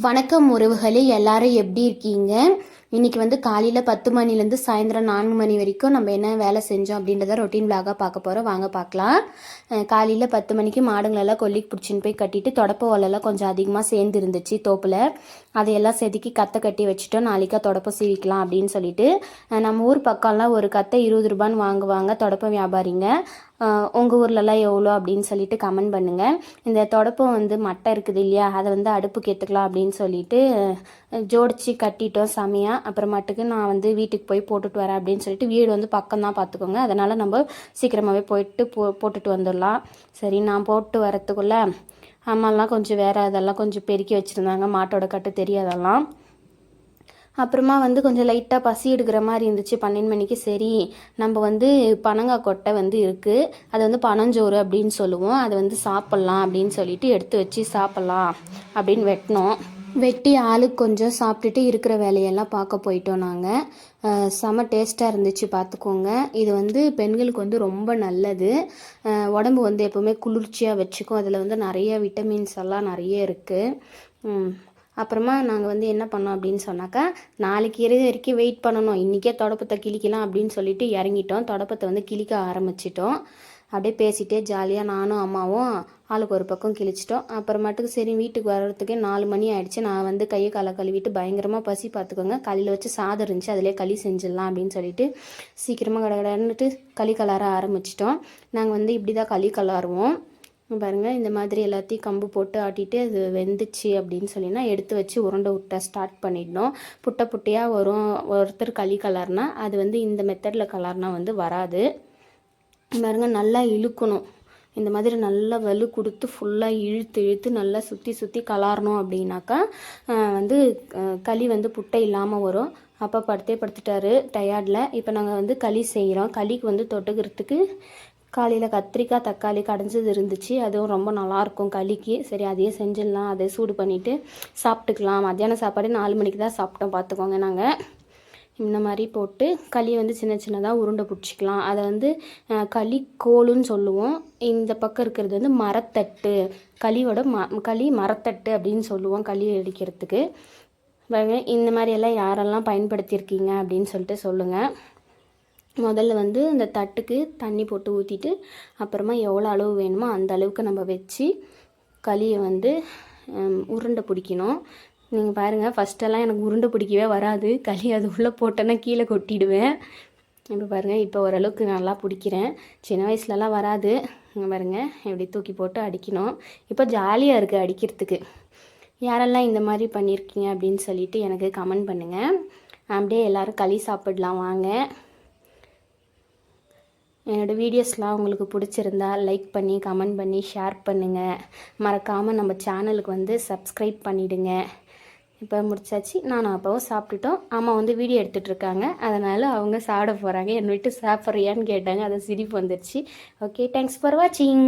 வணக்கம் உறவுகளே எல்லாரும் எப்படி இருக்கீங்க? இன்னைக்கு வந்து காலையில் பத்து மணிலேருந்து சாயந்தரம் நான்கு மணி வரைக்கும் நம்ம என்ன வேலை செஞ்சோம் அப்படின்றத ரொட்டீன் விலாகாக பார்க்க போகிறோம் வாங்க பார்க்கலாம். காலையில் பத்து மணிக்கு மாடுங்களெல்லாம் கொல்லிக்கு பிடிச்சின்னு போய் கட்டிட்டு தொடப்ப ஓலெல்லாம் கொஞ்சம் அதிகமாக சேர்ந்து இருந்துச்சு தோப்பில். அதையெல்லாம் செதுக்கி கத்தை கட்டி வச்சுட்டோம். நாளைக்கா தொடப்பம் சீவிக்கலாம் அப்படின்னு சொல்லிட்டு நம்ம ஊர் பக்கம்லாம் ஒரு கத்தை இருபது ரூபான்னு வாங்குவாங்க தொடப்ப வியாபாரிங்க. உங்கள் ஊர்லலாம் எவ்வளோ அப்படின்னு சொல்லிட்டு கமெண்ட் பண்ணுங்கள் இந்த தொடப்பம் வந்து மட்டை இருக்குது இல்லையா? அதை வந்து அடுப்புக்கு ஏற்றுக்கலாம் அப்படின்னு சொல்லிட்டு ஜோடிச்சு கட்டிட்டோம் செமையாக அப்புறமாட்டுக்கு நான் வந்து வீட்டுக்கு போய் போட்டுட்டு வரேன் அப்படின்னு சொல்லிட்டு வீடு வந்து பக்கம் தான் பார்த்துக்கோங்க. அதனால் நம்ம சீக்கிரமாகவே போயிட்டு போ போட்டுட்டு வந்துடலாம். சரி நான் போட்டு வரத்துக்குள்ளே அம்மாலாம் கொஞ்சம் வேறு அதெல்லாம் கொஞ்சம் பெருக்கி வச்சுருந்தாங்க. மாட்டோட கட்டு தெரியாதெல்லாம். அப்புறமா வந்து கொஞ்சம் லைட்டாக பசி எடுக்கிற மாதிரி இருந்துச்சு. பன்னெண்டு மணிக்கு சரி நம்ம வந்து பனங்காய் கொட்டை வந்து இருக்குது அது வந்து பனஞ்சோறு அப்படின்னு சொல்லுவோம். அதை வந்து சாப்பிட்லாம் அப்படின்னு சொல்லிட்டு எடுத்து வச்சு சாப்பிட்லாம் அப்படின்னு வெட்டினோம். வெட்டி ஆளுக்கு கொஞ்சம் சாப்பிட்டுட்டு இருக்கிற வேலையெல்லாம் பார்க்க போயிட்டோம் நாங்கள் செம டேஸ்ட்டாக இருந்துச்சு பார்த்துக்கோங்க. இது வந்து பெண்களுக்கு வந்து ரொம்ப நல்லது. உடம்பு வந்து எப்போவுமே குளிர்ச்சியாக வச்சுக்கும். அதில் வந்து நிறைய விட்டமின்ஸ் எல்லாம் நிறைய இருக்குது அப்புறமா நாங்கள் வந்து என்ன பண்ணோம் அப்படின்னு சொன்னாக்கா நாளைக்கு இறுதி வரைக்கும் வெயிட் பண்ணணும். இன்றைக்கே தொடப்பத்தை கிழிக்கலாம் அப்படின்னு சொல்லிட்டு இறங்கிட்டோம். தொடப்பத்தை வந்து கிழிக்க ஆரம்பிச்சிட்டோம். அப்படியே பேசிட்டே ஜாலியாக நானும் அம்மாவும் ஆளுக்கு ஒரு பக்கம் கிழிச்சிட்டோம். அப்புறமேட்டுக்கு சரி வீட்டுக்கு வர்றதுக்கே நாலு மணி ஆயிடுச்சு. நான் வந்து கையை காலை கழுவிட்டு பயங்கரமாக பசி பார்த்துக்கோங்க. களியில் வச்சு சாதம் இருந்துச்சு. அதிலே களி செஞ்சிடலாம் அப்படின்னு சொல்லிட்டு சீக்கிரமாக கடகடன்னுட்டு களி கலர ஆரம்பிச்சிட்டோம். நாங்கள் வந்து இப்படி தான் களி கலாருவோம் பாருங்கள் இந்த மாதிரி எல்லாத்தையும் கம்பு போட்டு ஆட்டிட்டு அது வெந்துச்சு அப்படின்னு சொல்லினா எடுத்து வச்சு உருண்டை விட்ட ஸ்டார்ட் பண்ணிடணும். புட்டை புட்டையாக வரும் ஒருத்தர் களி கலர்னா அது வந்து இந்த மெத்தடில் கலர்னா வந்து வராது. பாருங்க நல்லா இழுக்கணும். இந்த மாதிரி நல்லா வலு கொடுத்து ஃபுல்லாக இழுத்து இழுத்து நல்லா சுற்றி சுற்றி கலாரணும் அப்படின்னாக்கா வந்து களி வந்து புட்டை இல்லாமல் வரும். அப்பா படுத்தே படுத்துட்டாரு டயர்டில் இப்போ நாங்கள் வந்து களி செய்கிறோம் களிக்கு வந்து தொட்டுக்கிறதுக்கு காலையில் கத்திரிக்காய் தக்காளி கடைஞ்சது இருந்துச்சு. அதுவும் ரொம்ப நல்லாயிருக்கும் களிக்கு. சரி அதையே செஞ்சிடலாம். அதை சூடு பண்ணிவிட்டு சாப்பிட்டுக்கலாம். மத்தியானம் சாப்பாடு நாலு மணிக்கு தான் சாப்பிட்டோம் பார்த்துக்கோங்க நாங்கள் இந்த மாதிரி போட்டு களியை வந்து சின்ன சின்னதாக உருண்டை பிடிச்சிக்கலாம். அதை வந்து களி கோலுன்னு சொல்லுவோம். இந்த பக்கம் இருக்கிறது வந்து மரத்தட்டு. களியோட ம களி மரத்தட்டு அப்படின்னு சொல்லுவோம் களி அடிக்கிறதுக்கு. பாருங்க இந்த மாதிரியெல்லாம் யாரெல்லாம் பயன்படுத்தியிருக்கீங்க அப்படின்னு சொல்லிட்டு சொல்லுங்கள் முதல்ல வந்து இந்த தட்டுக்கு தண்ணி போட்டு ஊற்றிட்டு அப்புறமா எவ்வளோ அளவு வேணுமோ அந்த அளவுக்கு நம்ம வச்சு களியை வந்து உருண்டை பிடிக்கணும். நீங்கள் பாருங்கள் ஃபஸ்ட்டெல்லாம் எனக்கு உருண்டை பிடிக்கவே வராது. களி அது உள்ளே போட்டேன்னா கீழே கொட்டிடுவேன். இப்போ பாருங்கள் இப்போ ஓரளவுக்கு நல்லா பிடிக்கிறேன். சின்ன வயசுலலாம் வராது. இங்கே பாருங்கள் இப்படி தூக்கி போட்டு அடிக்கணும். இப்போ ஜாலியாக இருக்குது அடிக்கிறதுக்கு. யாரெல்லாம் இந்த மாதிரி பண்ணியிருக்கீங்க அப்படின்னு சொல்லிட்டு எனக்கு கமெண்ட் பண்ணுங்கள் அப்படியே எல்லோரும் களி சாப்பிடலாம் வாங்க. என்னோடய வீடியோஸ்லாம் உங்களுக்கு பிடிச்சிருந்தா லைக் பண்ணி கமெண்ட் பண்ணி ஷேர் பண்ணுங்கள் மறக்காமல் நம்ம சேனலுக்கு வந்து சப்ஸ்கிரைப் பண்ணிவிடுங்க இப்போ முடிச்சாச்சு. நானும் அப்பாவும் சாப்பிட்டுட்டோம். அம்மா வந்து வீடியோ எடுத்துகிட்டு இருக்காங்க. அதனால் அவங்க சாப்பிட போகிறாங்க என் விட்டு சாப்பிட்றியான்னு கேட்டாங்க. அதை சிரிப்பு வந்துடுச்சு ஓகே தேங்க்ஸ் ஃபார் வாட்சிங்